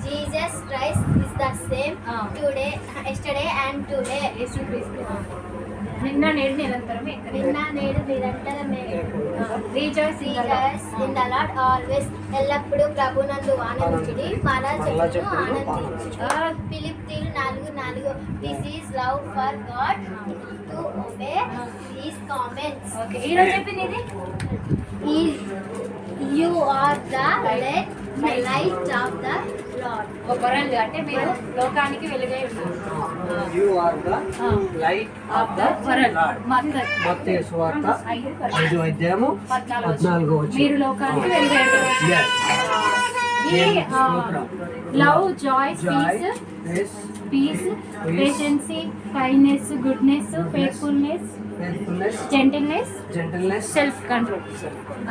Jesus Christ is the same Ah. today, yesterday and today. యేసుక్రీస్తు నిన్న నేడు నిరంతరమే నిన్న నేడు నిరంతరమే. Rejoice Rejoice in the Lord. Always. ఎల్లప్పుడూ ప్రభునందు ఆనందించుడి. మరలా చెప్పును ఆనందించు ఫిలిప్ తీరు నాలుగు నాలుగు. This is love for God to obey these comments okay ఈరోజు చెప్పింది ఇది you are the light light of the Lord ఒక వరల్డ్ అంటే మీరు లోకానికి వెలుగై ఉన్నారు. You are the. Light of the world మత్తయి మత్తయి. సువార్త ఐదు ఐదు అధ్యాయము పద్నాలుగు పద్నాలుగో వచనం. వచనం. మీరు లోకానికి వెలుగై ఉన్నారు. Love joy Joy, peace peace patience kindness goodness faithfulness faithfulness, gentleness gentleness, self control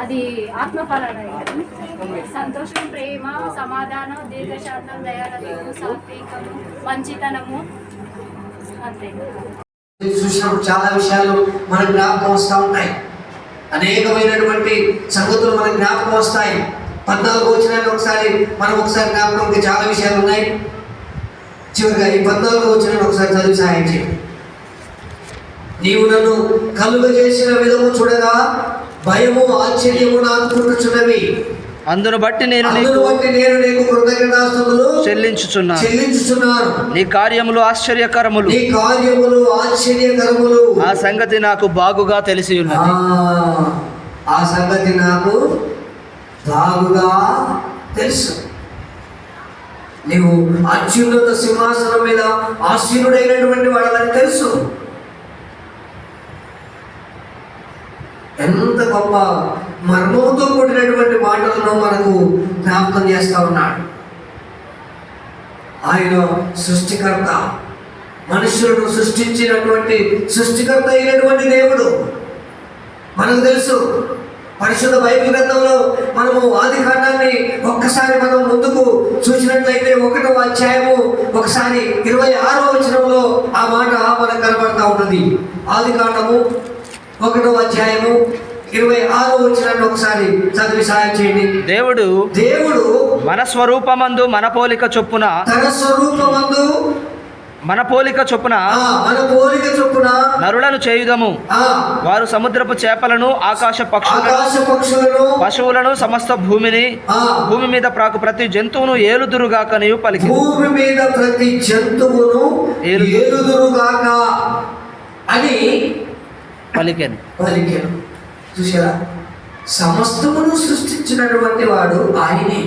అది ఆత్మఫలాలు సంతోషం ప్రేమ సమాధానం దీర్ఘశాంతం దయాలత్వము సాత్వికము మంచితనము అంతే. చూసినప్పుడు చాలా విషయాలు మన జ్ఞాపకం వస్తూ ఉంటాయి అనేకమైనటువంటి సంగతులు మన జ్ఞాపకం వస్తాయి. పద్నాలుగు వచ్చినాన్ని ఒకసారి మనం ఒకసారి జ్ఞాపకం చాలా విషయాలు ఉన్నాయి. చివరిగా ఈ పద్నాలుగు వచ్చిన ఒకసారి చదివి సహాయం చేయండి నీవు నన్ను కలుగ చేసిన విధము చూడగా భయము ఆశ్చర్యము నాకు పుట్టుచున్నవి అందును బట్టి నేను నీకు నేను నీకు కృతజ్ఞతాస్తుతులు చెల్లించుచున్నాను చెల్లించుచున్నాను. నీ కార్యములు ఆశ్చర్యకరములు. నీ కార్యములు ఆశ్చర్యకరములు. ఆ సంగతి నాకు బాగుగా తెలిసి ఉన్నది. ఆ సంగతి నాకు బాగుగా తెలుసు. నీవు అత్యున్నత సింహాసనం మీద ఆశీనుడైనటువంటి వాడని తెలుసు. ఎంత గొప్ప మర్మంతో కూడినటువంటి మాటలను మనకు జ్ఞాపకం చేస్తా ఉన్నాడు. ఆయన సృష్టికర్త మనుషులను సృష్టించినటువంటి సృష్టికర్త అయినటువంటి దేవుడు. మనకు తెలుసు పరిశుద్ధ బైబిల్ గ్రంథంలో మనము ఆది కాండాన్ని ఒక్కసారి మనం ముందుకు చూసినట్లయితే ఒకటో అధ్యాయము ఒకసారి ఇరవై ఆరో వచనంలో ఆ మాట మనకు కనబడతా ఉన్నది. ఆది కాండము ఒకటో అధ్యాయము ఇరవై ఆరో వచనాన్ని ఒకసారి చదివి సహాయం చేయండి. దేవుడు దేవుడు మన స్వరూపమందు మన పోలిక చొప్పున తన స్వరూపమందు మన పోలిక చొప్పున మన పోలిక చొప్పున నరులను చేయుదము. వారు సముద్రపు చేపలను ఆకాశ పక్షులను పశువులను సమస్త భూమిని భూమి మీద ప్రాకు ప్రతి జంతువును ఏలుదురుగాకనియు పలికి భూమి మీద ప్రతి జంతువును ఏలుదురు. ఏలుదురుగాక అని పలికెను. పలికాను. చూసారా సమస్తమును సృష్టించినటువంటి వాడు ఆయనే.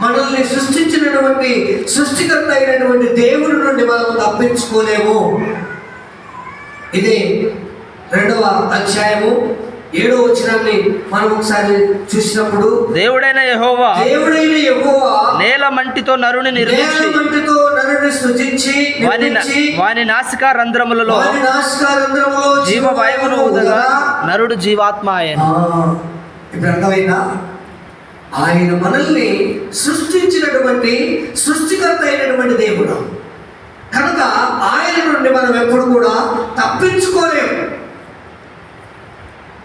మనల్ని సృష్టించినటువంటి సృష్టికర్త అయినటువంటి దేవుడి నుండి మనం తప్పించుకోలేము. ఇదే రెండవ అధ్యాయము ఏడో వచనాన్ని మనం ఒకసారి చూసినప్పుడు దేవుడైన యెహోవా దేవుడైన యెహోవా నేల మంటితో నరుని నిర్మించి నేలమంటితో నరుని సృజించి వాని వాని నాసికా రంధ్రములలో వాని నాసికారంధ్రములో జీవవాయువును ఊదగా నరుడు జీవాత్మ ఆయన. ఇప్పుడు అర్థమైందా? ఆయన మనల్ని సృష్టించినటువంటి సృష్టికర్త అయినటువంటి దేవుడు. కనుక ఆయన నుండి మనం ఎప్పుడు కూడా తప్పించుకోలేము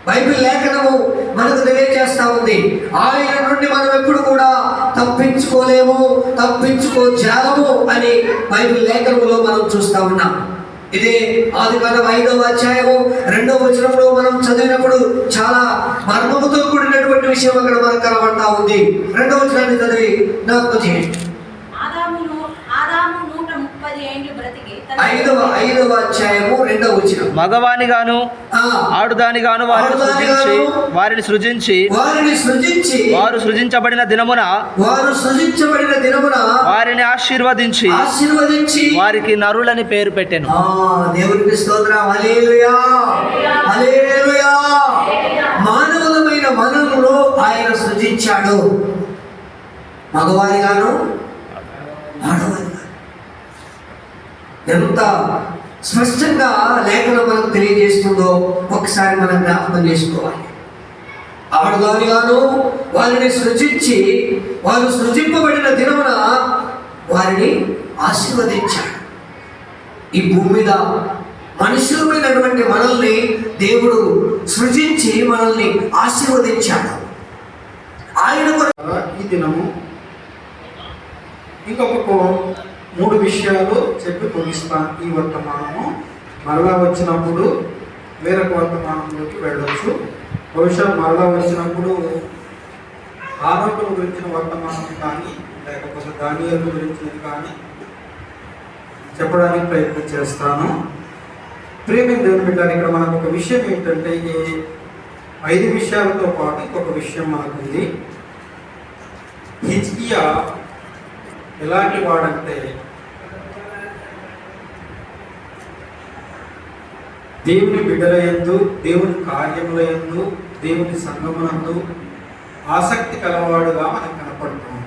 బైబిల్ లేఖనము మనకు తెలియజేస్తా ఉంది. ఆయన నుండి మనం ఎప్పుడు కూడా తప్పించుకోలేము తప్పించుకోజాలము అని బైబిల్ లేఖనములో మనం చూస్తా ఉన్నాం. ఇదే ఆది ఐదవ అధ్యాయము రెండవ వచనంలో మనం చదివినప్పుడు చాలా మర్మముతో కూడినటువంటి విషయం అక్కడ మనకు కనబడతా ఉంది. రెండవ వచనాన్ని చదివి నాకు చేయండి. ఆదాము నూట ముప్పది ఏండ్లు ఐదవ ఐదవ అధ్యాయము రెండవ వచనం. మగవానిగాను ఆ, ఆడుదానిగాను వారిని సృజించి వారిని సృజించి వారిని సృజించి వారు సృజించబడిన దినమున వారు సృజించబడిన దినమున వారిని ఆశీర్వదించి ఆశీర్వదించి వారికి నరులని పేరు పెట్టెను. దేవునికి స్తోత్రం. హల్లెలూయా. హల్లెలూయా. మానవులమైన మనములో ఆయన సృజించాడు. మగవారిగాను ఎంత స్పష్టంగా లేఖనం మనకు తెలియజేస్తుందో ఒకసారి మనం జ్ఞాపకం చేసుకోవాలి. ఆడదానిగాను వారిని సృజించి వారు సృజింపబడిన దినమున వారిని ఆశీర్వదించాడు. ఈ భూమి మీద మనుషులమైనటువంటి మనల్ని దేవుడు సృజించి మనల్ని ఆశీర్వదించాడు. ఆయన ఈ దినము ఇంకొక మూడు విషయాలు చెప్పి ముగిస్తాను. ఈ వర్తమానము మరలా వచ్చినప్పుడు వేరొక వర్తమానంలోకి వెళ్ళవచ్చు బహుశా మరలా వచ్చినప్పుడు ఆరోగ్యం గురించిన వర్తమానం కానీ లేకపోతే ధాన్యాల గురించినది కానీ చెప్పడానికి ప్రయత్నం చేస్తాను. ప్రేమి దేవుని బిడ్డ ఇక్కడ మనకు ఒక విషయం ఏంటంటే ఈ ఐదు విషయాలతో పాటు ఇంకొక విషయం మనకుంది. హిజ్కియా ఎలాంటి వాడంటే దేవుని బిడ్డల యందు దేవుని కార్యముల యందు దేవుని సంగమునందు ఆసక్తి కలవాడుగా మనకు కనపడుతుంది.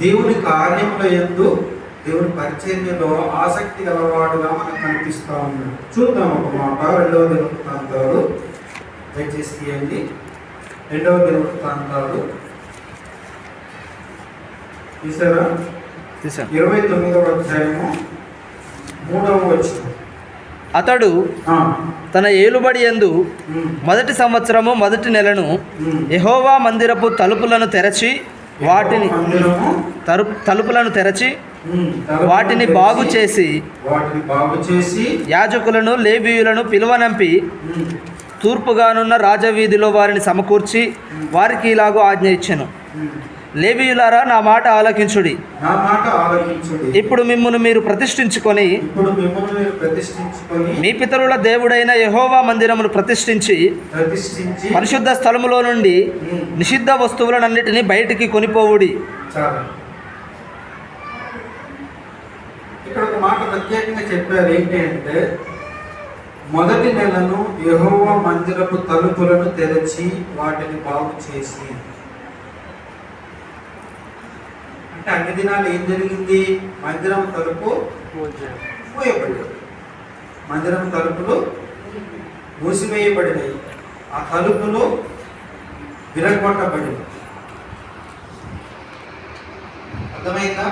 దేవుని కార్యముల యందు దేవుని పరిచర్యలో ఆసక్తి గలవాడుగా మనకు కనిపిస్తూ ఉన్నాడు. చూద్దాం ఒక మాట. రెండవ దినవృత్తాంతాలు. దయచేసి తీయండి. రెండవ దినవృత్తాంతాలు. తీసాను ఇరవై తొమ్మిదవ అధ్యాయము. అతడు తన ఏలుబడి యందు మొదటి సంవత్సరము మొదటి నెలను యెహోవా మందిరపు తలుపులను తెరచి వాటిని తరు తలుపులను తెరచి వాటిని బాగు చేసి యాజకులను లేవీయులను పిలువనంపి తూర్పుగానున్న రాజవీధిలో వారిని సమకూర్చి వారికి ఇలాగూ ఆజ్ఞ ఇచ్చెను. లేవీయులారా నా మాట ఆలకించుడి. నా మాట ఆలోచించుడి ఇప్పుడు మిమ్మును మీరు ప్రతిష్ఠించుకొని ఇప్పుడు మిమ్మల్ని మీరు ప్రతిష్ఠించుకొని మీ పితరుల దేవుడైన యెహోవా మందిరమును ప్రతిష్ఠించి ప్రతిష్ఠించి పరిశుద్ధ స్థలములో నుండి నిషిద్ధ వస్తువులనన్నిటినీ బయటికి కొనిపోవుడి. ఇక్కడ ఒక మాట ప్రత్యేకంగా చెప్పారు ఏంటి అంటే మొదటి నెలను యెహోవా మందిరపు తలుపులను తెరచి వాటిని బాగు చేసి. అంటే అన్ని దినాలు ఏం జరిగింది? మందిరం తలుపు మూయబడింది. మందిరం తలుపులు మూసివేయబడినాయి. ఆ తలుపులు విరగొట్టబడినాయి అర్థమైందా?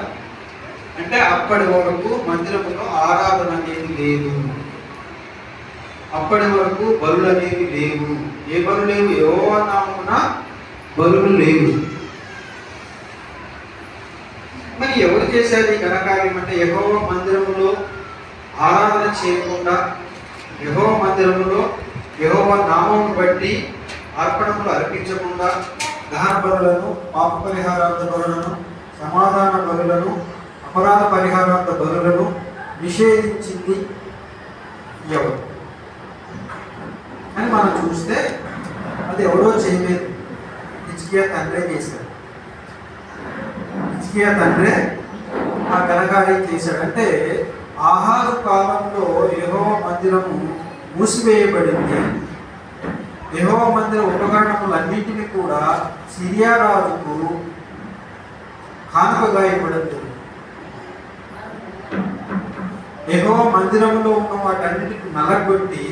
అంటే అప్పటి వరకు మందిరములో ఆరాధన అనేది లేదు. అప్పటి వరకు బలులు అనేవి లేవు ఏ బలు లేవు? యెహోవా నామమున బలులు లేవు. మరి ఎవరు చేశారు ఈ ఘనకార్యం? అంటే యహోవ మందిరములో ఆరాధన చేయకుండా యహోవ మందిరంలో యహోవ నామం బట్టి అర్పణములు అర్పించకుండా దహన బరులను పాప పరిహారార్థ బరులను సమాధాన బరులను అపరాధ పరిహారార్థ బరులను నిషేధించింది ఎవరు? అని మనం చూస్తే అది ఎవరో చేయలేదు. నిజకీయ తండ్రే చేశారు హిజ్కియా తండ్రే ఆ ఘనకార్యం చేశాడంటే ఆహార కాలంలో యహో మందిరము మూసివేయబడింది. యహో మందిర ఉపకరణములన్నింటినీ కూడా సిరియా రాజుకు కానుకగా ఇవ్వడం జరిగింది మందిరంలో ఉన్న వాటన్నిటిని నలగొట్టి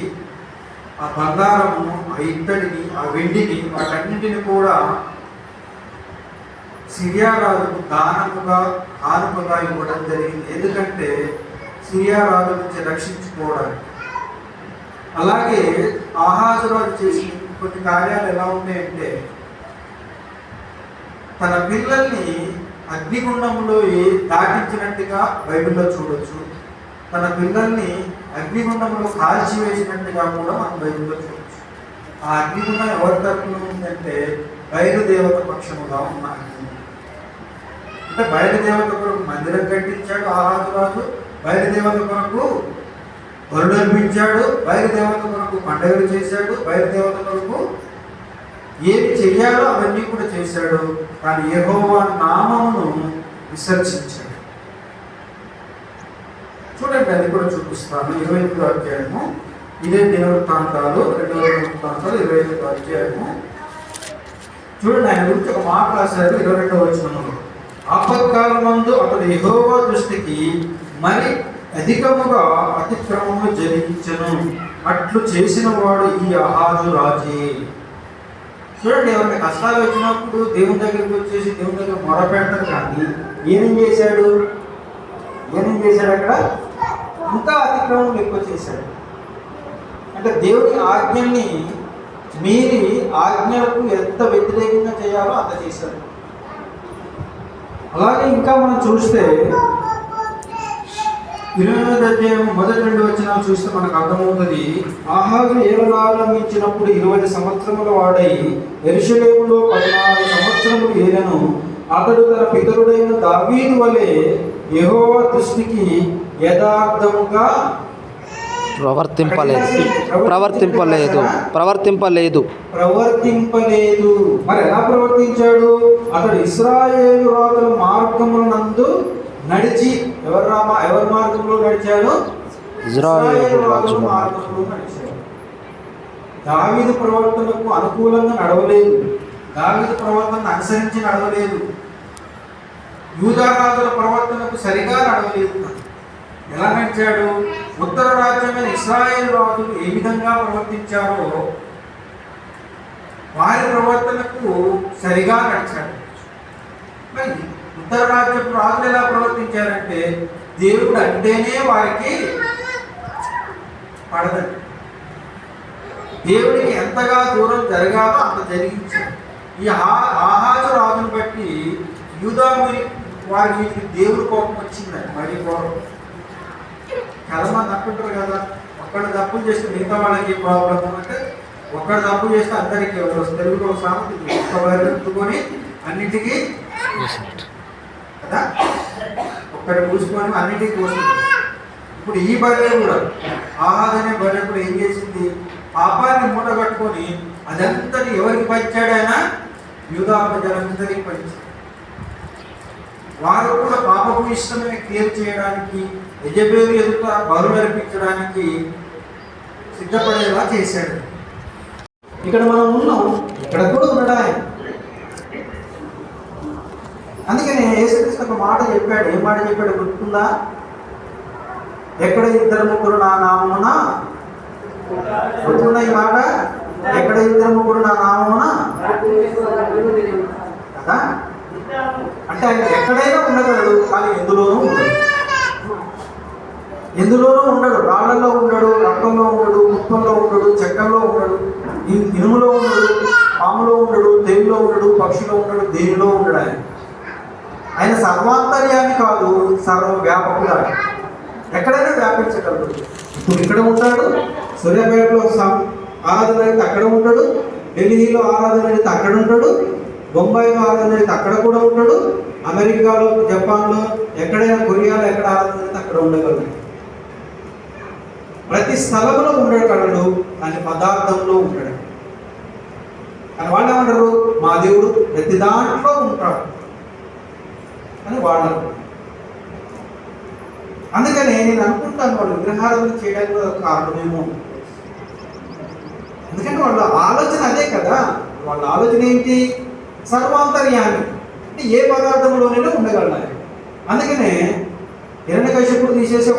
ఆ బంగారము ఆ ఇత్తడిని ఆ వెండిని వాటన్నిటిని కూడా సిరియారాజుకు దానముగా కానుకగా ఇవ్వడం జరిగింది. ఎందుకంటే సిరియారాజు నుంచి రక్షించుకోవడానికి. అలాగే ఆహాజురాజు చేసిన కొన్ని కార్యాలు ఎలా ఉన్నాయంటే తన పిల్లల్ని అగ్నిగుండంలో దాటించినట్టుగా బైబిల్లో చూడొచ్చు. తన పిల్లల్ని అగ్నిగుండంలో కాల్చివేసినట్టుగా కూడా మనం బైబిల్లో చూడొచ్చు. ఆ అగ్నిగుండం ఎవరి తరపున ఉందంటే బయలుదేవత పక్షముగా ఉన్నాయి అంటే బయలుదేవత కొరకు మందిరం కట్టించాడు ఆహాజు రాజు బయలుదేవత కొరకు వరుడు అర్పించాడు బయలుదేవత కొరకు పండగలు చేశాడు బయలుదేవత కొరకు ఏమి చెయ్యాలో అవన్నీ కూడా చేశాడు. కానీ యెహోవా నామమును విసర్జించాడు. చూడండి అది కూడా చూపిస్తాను. ఇరవై ఐదు అధ్యాయము. ఇదే దేవృత్తాంతాలు రెండు వేల వృత్తాంతాలు ఇరవై ఐదు అధ్యాయము. చూడండి ఆయన గురించి ఒక మాట రాశారు. ఇరవై రెండవ వచనంలో. ఆపత్కాల మందు అతడు యెహోవా దృష్టికి మరి అధికముగా అతిక్రమము జరిగించను. అట్లు చేసిన వాడు ఈ అహాజు రాజే. చూడండి ఎవరిని కష్టాలు వచ్చినప్పుడు దేవుని దగ్గరికి వచ్చేసి దేవుని దగ్గర మొరపెడతారు కానీ ఏమేం చేశాడు? ఏమేం చేశాడు అక్కడ? ఇంకా అతిక్రమం ఎక్కువ చేశాడు. అంటే దేవుని ఆజ్ఞల్ని మీరి ఆజ్ఞలకు ఎంత వ్యతిరేకంగా చేయాలో అంత చేశారు అలాగే ఇంకా మనం చూస్తే ఇరవై అధ్యాయం మొదటి రెండు వచ్చిన చూస్తే మనకు అర్థమవుతుంది ఆహాజు ఏలనారంభించినప్పుడు ఇరవై సంవత్సరముల వాడై ఎరుషలేములో పద్నాలుగు సంవత్సరములు ఏలను. అతడు తన పితరుడైన దావీదు వలె యహోవ దృష్టికి యథార్థముగా ప్రవర్తింపలేదు. ప్రవర్తింపలేదు. ప్రవర్తింపలేదు. ప్రవర్తింపలేదు. మరి ఎలా ప్రవర్తించాడు? అతడు ఇస్రాయేలు రాజుల మార్గమునందు నడిచి ఎవరు రామ ఎవరి మార్గంలో నడిచాడు? ఇజ్రాయేలు రాజుల మార్గంలో నడిచాడు. దావీదు ప్రవర్తనకు అనుకూలంగా నడవలేదు. దావీదు ప్రవర్తనను అనుసరించి నడవలేదు. యూదా రాజుల ప్రవర్తనకు సరిగా నడవలేదు. ఎలా నడిచాడు? ఉత్తర రాజ్యమైన ఇస్రాయేల్ రాజులు ఏ విధంగా ప్రవర్తించారో వారి ప్రవర్తనకు సరిగా నడిచాడు మరి ఉత్తర రాజ్యపు రాజులు ఎలా ప్రవర్తించారంటే దేవుడు అంటేనే వారికి పడదండి. దేవుడికి ఎంతగా దూరం జరగాలో అంత జరిగించాడు ఈ ఆహాజు రాజును బట్టి యూదా వారి మీదకి దేవుడు కోపం వచ్చింది మరి కోపం కర్మ తప్పుంటారు కదా ఒక్కడు తప్పులు చేస్తే మిగతా వాళ్ళకి ప్రాబ్లం అంటే ఒక్కడు తప్పు చేస్తే అందరికీ తెలుగులో ఒక సామెత ఉంది. అన్నిటికీ కదా? ఒక్కటి పూసుకొని అన్నిటికీ పోస్తుంది ఇప్పుడు ఈ బర్రె కూడా ఆహాద్ అనే బర్రె కూడా ఏం చేసింది? పాపాన్ని మూట కట్టుకొని అదంతటి ఎవరికి పంచాడైనా ఆయన యూదా ప్రజలందరికీ పంచాడు వారు కూడా పాపపు ఇష్టమే క్లియర్ చేయడానికి యజబేలు ఎదుట బరువు అర్పించడానికి సిద్ధపడేలా చేశాడు. ఇక్కడ మనం ఉన్నాం ఇక్కడ కూడా ఉన్నాడు ఆయన. అందుకని యేసుక్రీస్తు ఒక మాట చెప్పాడు. ఏం మాట చెప్పాడు గుర్తుందా? ఎక్కడ ఇద్దరు ముగ్గురు నా నామమున? గుర్తుందా ఈ మాట? ఎక్కడ ఇద్దరు ముగ్గురు నా నామమున? కదా? అంటే ఆయన ఎక్కడైనా ఉండగలడు కానీ ఎందులోనూ ఉండడు. ఎందులోనూ ఉండడు. రాళ్ళలో ఉండడు రక్తంలో ఉండడు ఉప్పల్లో ఉండడు చెక్కల్లో ఉండడు ఇనుములో ఉండడు పాములో ఉండడు తేలిలో ఉండడు పక్షిలో ఉండడు దేనిలో ఉండడు ఆయన. ఆయన సర్వాంతర్యాన్ని కాదు సర్వవ్యాపకుడు ఆయన. ఎక్కడైనా వ్యాపించగలడు. ఇప్పుడు ఇక్కడ ఉంటాడు సూర్యాపేటలో ఆరాధన అయితే అక్కడ ఉంటాడు ఢిల్లీలో ఆరాధన అయితే అక్కడ ఉంటాడు బొంబాయిలో ఆరాధన అయితే అక్కడ కూడా ఉంటాడు అమెరికాలో జపాన్లో ఎక్కడైనా కొరియాలో ఎక్కడ ఆరాధన అయితే అక్కడ ఉండగలడు. ప్రతి స్థలంలో ఉండగలడు కానీ పదార్థంలో ఉండడు. కానీ వాళ్ళు ఏమంటారు? మా దేవుడు ప్రతి దాంట్లో ఉంటాడు. అని వాళ్ళు అందుకనే అందుకని నేను అనుకుంటాను వాళ్ళు విగ్రహారాధన చేయడానికి కారణమేమో ఎందుకంటే వాళ్ళ ఆలోచన అదే కదా. వాళ్ళ ఆలోచన ఏంటి? సర్వాంతర్యాన్ని అంటే ఏ పదార్థంలోనైనా ఉండగలరు అందుకనే హిరణ్యకశ్యపుడు తీసేసే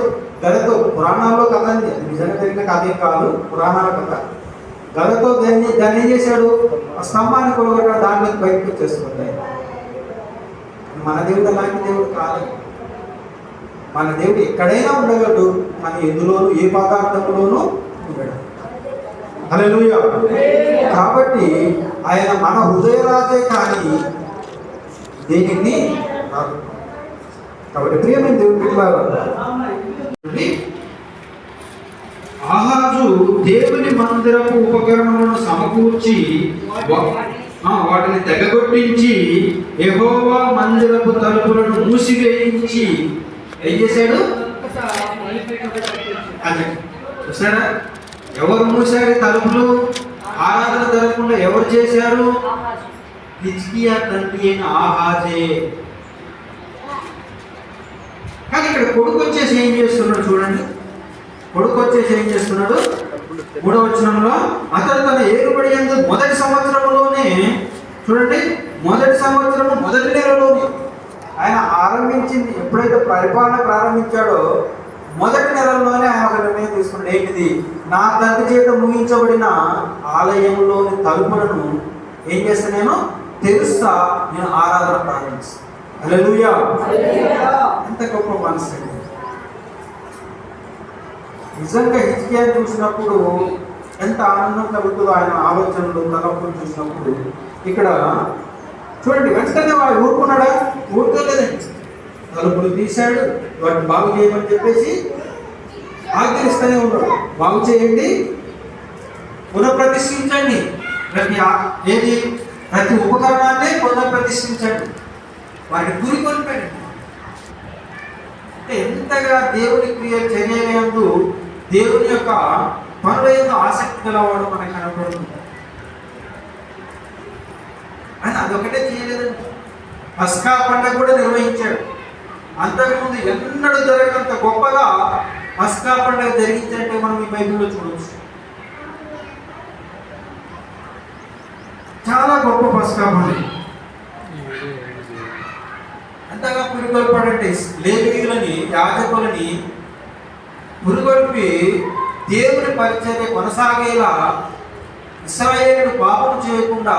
గదతో పురాణాల్లో కథ అని నిజంగా జరిగిన కథ ఏం కాదు పురాణాల కథ. గదతో దాన్ని దాన్ని ఏం చేశాడు? ఆ స్తంభాన్ని కొలగొట్ట దాన్ని బయటకు వచ్చేస్తుంటాయి మన దేవుడు అలాంటి దేవుడు కాదు మన దేవుడు ఎక్కడైనా ఉండగలడు. మన ఎందులోనూ ఏ పదార్థంలోనూ ఉండడు. హల్లెలూయా. కాబట్టి ఆయన మన హృదయరాజే కానీ దేనికి రాదు కాబట్టి ప్రియమైన దేవుడి ఆహాజు దేవుని మందిరపు ఉపకరణములను సమకూర్చి వాటిని తెగగొట్టించి యెహోవా మందిరపు తలుపులను మూసివేయించి ఏం చేశాడు? అది. చూసారా? ఎవరు మూసారు తలుపులు? ఆరాధన జరగకుండా ఎవరు చేశారు? హిజ్కియా తండ్రి అయిన ఆహాజే. కానీ ఇక్కడ కొడుకు వచ్చేసి ఏం చేస్తున్నాడు చూడండి. కొడుకు వచ్చేసి ఏం చేస్తున్నాడు? మూడవ వచనంలో అతడు తన ఏలుబడి ఎందు మొదటి సంవత్సరంలోనే చూడండి మొదటి సంవత్సరం మొదటి నెలలోనే ఆయన ఆరంభించింది ఎప్పుడైతే పరిపాలన ప్రారంభించాడో మొదటి నెలలోనే ఆయన ఒక నిర్ణయం తీసుకున్నాడు. ఏంటిది? నా తండ్రి చేత ముగించబడిన ఆలయంలోని తలుపులను ఏం చేస్తా నేను తెలుస్తా నేను ఆరాధన ప్రారంభిస్తాను. ఎంత గొప్ప మనసు. నిజంగా హిజ్కియా చూసినప్పుడు ఎంత ఆనందం కలుగుతుందో ఆయన ఆలోచనలు తలపులు చూసినప్పుడు. ఇక్కడ చూడండి వెంటనే వాడు ఊరుకున్నాడా? ఊరుకోలేదండి. తలుపులు తీశాడు వాటిని బాగు చేయమని చెప్పేసి ఆగ్రహిస్తూనే ఉన్నాడు. బాగు చేయండి పునఃప్రతిష్ఠించండి. ప్రతి ఏది? ప్రతి ఉపకరణాన్ని పునఃప్రతిష్ఠించండి. వాటిని గురి కొనిపెట్టండి. అంటే ఎంతగా దేవుని క్రియ చర్యలందు దేవుని యొక్క పనుల యొక్క ఆసక్తి గలవాడు మనకు కనపడుతుంది. అని అదొకటే చేయలేదండి పస్కా పండుగ కూడా నిర్వహించాడు. అంతకుముందు ఎన్నడూ జరగనంత గొప్పగా పస్కా పండుగ జరిగిందంటే మనం ఈ బైబిల్లో చూడవచ్చు చాలా గొప్ప పస్కా పండుగ అంతగా పురిగొల్పాడంటే లేవీయులని యాజకులని పురిగొల్పి దేవుని పరిచర్య కొనసాగేలా ఇస్రాయేలు పాపం చేయకుండా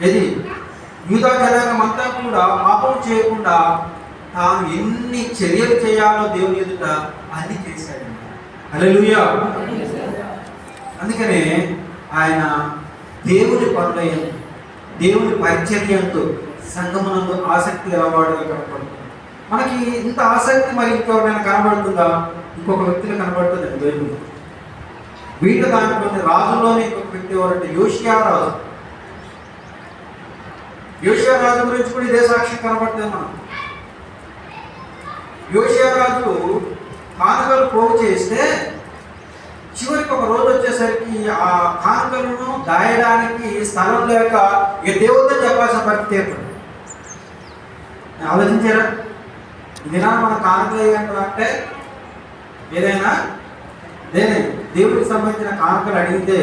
ఇది యూదా జనాంగం అంతా కూడా పాపం చేయకుండా తాను ఎన్ని చర్యలు చేయాలో దేవుని ఎదుట అన్ని చేశాడు. హల్లెలూయా. అందుకనే ఆయన దేవుని పనులయ్య దేవుని పరిచర్యంతో సంగమునందు ఆసక్తి గలవాడుగా కనపడుతుంది మనకి ఇంత ఆసక్తి మరి ఇంకెవరైనా కనబడుతుందా? ఇంకొక వ్యక్తిలో కనబడుతుంది దేవుడు. వీళ్ళ దాంట్లోని రాజుల్లోనే ఇంకొక వ్యక్తి ఎవరంటే యోషియా రాజు. యోషియా రాజు గురించి కూడా ఇదే సాక్ష్యం కనబడుతుంది మనం యోషియారాజు కానుకలు పోగు చేస్తే చివరికి ఒక రోజు వచ్చేసరికి ఆ కానుకలను దాయడానికి స్థలం లేక ఏ దేవుడితో చెప్పాల్సిన పరిస్థితి ఏర్పడింది. ఆలోచించారా? ఇదినా మన కానుకలు ఏంటో అంటే ఏదైనా దేని దేవుడికి సంబంధించిన కానుకలు అడిగితే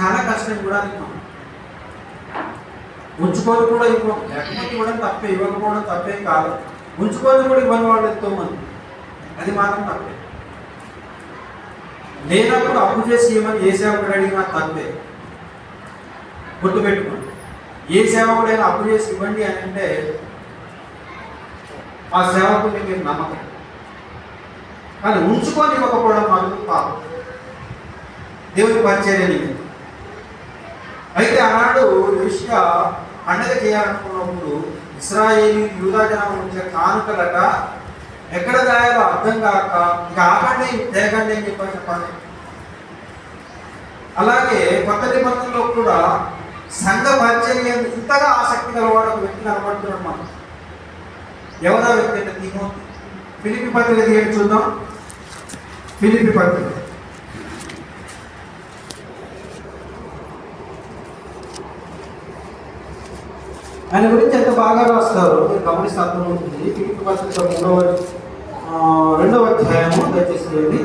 చాలా కష్టం కూడా మనం ఉంచుకొని కూడా ఇవ్వం. లేకపోతే కూడా తప్పే ఇవ్వకపోవడం తప్పేం కాదు. ఉంచుకొని కూడా ఇవ్వని వాళ్ళు ఎంతో అది మాత్రం తప్పే. లేనప్పుడు అప్పు చేసి ఇవ్వమని ఏ సేవకుడు అడిగినా తప్పే. గుర్తు పెట్టుకోండి. ఏ సేవకుడైనా అప్పు చేసి ఇవ్వండి అని అంటే ఆ సేవకుడిని మీరు నమ్మకం. కానీ ఉంచుకొని ఇవ్వకపోవడం మాత్రం పాపం. దేవుని పరిచర్యని అయితే ఆనాడు విషయ పండగ చేయాలనుకున్నప్పుడు ఇస్రాయేలీ యూదాజనం ఉంచే కానుకలట. ఎక్కడ దాయాలో అర్థం కాక ఇక ఆపండి తేగండి అని చెప్పని చెప్పండి. అలాగే కొత్త నిబంధనలో కూడా సంఘ పరిచర్యం ఇంతగా ఆసక్తి గలవాడు ఒక వ్యక్తి కనబడుతున్నాడు మనం. ఎవరో వ్యక్తి అంటే తిమోతి. ఫిలిపి పత్రిక చూద్దాం? ఫిలిపి పత్రిక. ఆయన గురించి ఎంత బాగా రాస్తారు? మీరు గమనిస్తే అర్థమవుతుంది. ఫిలిపి పత్రిక మూడవ రెండవ అధ్యాయము దయచేసి చేయండి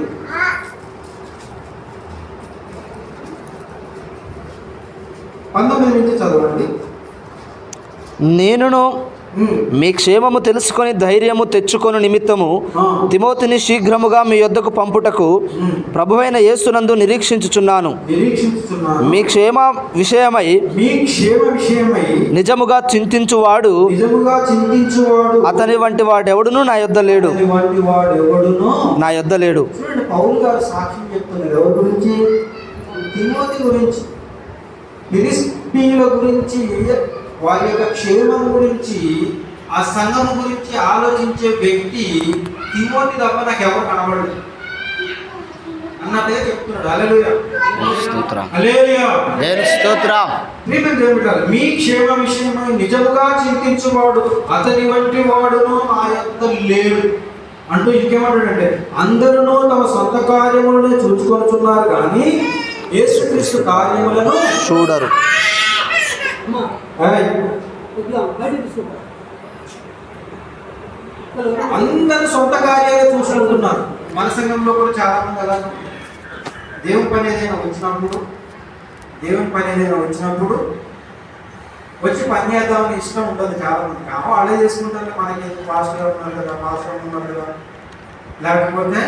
పంతొమ్మిది నుంచి చదవండి. నేనును మీ క్షేమము తెలుసుకొని ధైర్యము తెచ్చుకొని నిమిత్తము ఆ. తిమోతిని శీఘ్రముగా మీ యొద్దకు పంపుటకు ఉమ్. ప్రభువైన యేసునందు నిరీక్షించుచున్నాను. మీ క్షేమ విషయమై నిజముగా చింతించువాడు. అతని వంటి వాడెవడును నా యొద్ద లేడు. నా యొద్ద లేడు. గురించి? వారి యొక్క క్షేమం గురించి ఆ సంఘం గురించి ఆలోచించే వ్యక్తి తిమోతి తప్ప నాకు ఎవరు అన్నట్టుగా చెప్తున్నాడు. అలలుయ బిడ్డలారా, మీ క్షేమ విషయమై నిజముగా చింతించువాడు అతని వంటి వాడును నా యొక్క లేడు. అంటూ ఇంకేమంటాడంటే అందరూ తమ సొంత కార్యములను చూసుకొనుచున్నారు కానీ యేసుక్రీస్తు కార్యములను చూడరు. అందరూ సొంత కార్యాలే చూసుకుంటున్నారు. మన సంఘంలో కూడా చాలా మంది అలా ఉన్నారు. దేవుని పని ఏదైనా వచ్చినప్పుడు దేవుని పని ఏదైనా వచ్చినప్పుడు వచ్చి పని చేద్దామని ఇష్టం ఉంటుంది చాలా మంది కావు వాళ్ళే చేసుకుంటారు మనకి పాస్టర్ ఉన్నారు కదా పాస్టర్ ఉన్నారు కదా. లేకపోతే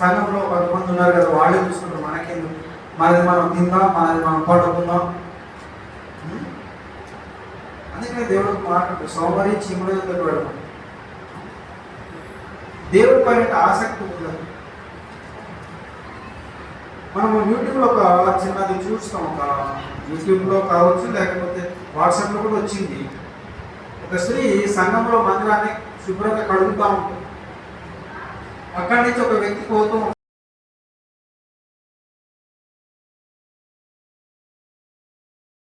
సంఘంలో కొంతమంది ఉన్నారు కదా వాళ్ళే చూసుకుంటారు మనకెందుకు? మనది మనం తిందాం మనది మనం పడుకుందాం? అందుకనే దేవుడు మాట సోమరి చీముల దగ్గర పెడతాం దేవుడి పైన ఆసక్తి ఉండదు మనం యూట్యూబ్లో ఒక చిన్నది చూస్తాం ఒక యూట్యూబ్లో కావచ్చు లేకపోతే వాట్సాప్లో కూడా వచ్చింది. ఒక స్త్రీ సంఘంలో మందిరాన్ని శుభ్రంగా కడుగుతూ ఉంటుంది. అక్కడి నుంచి ఒక వ్యక్తి పోతూ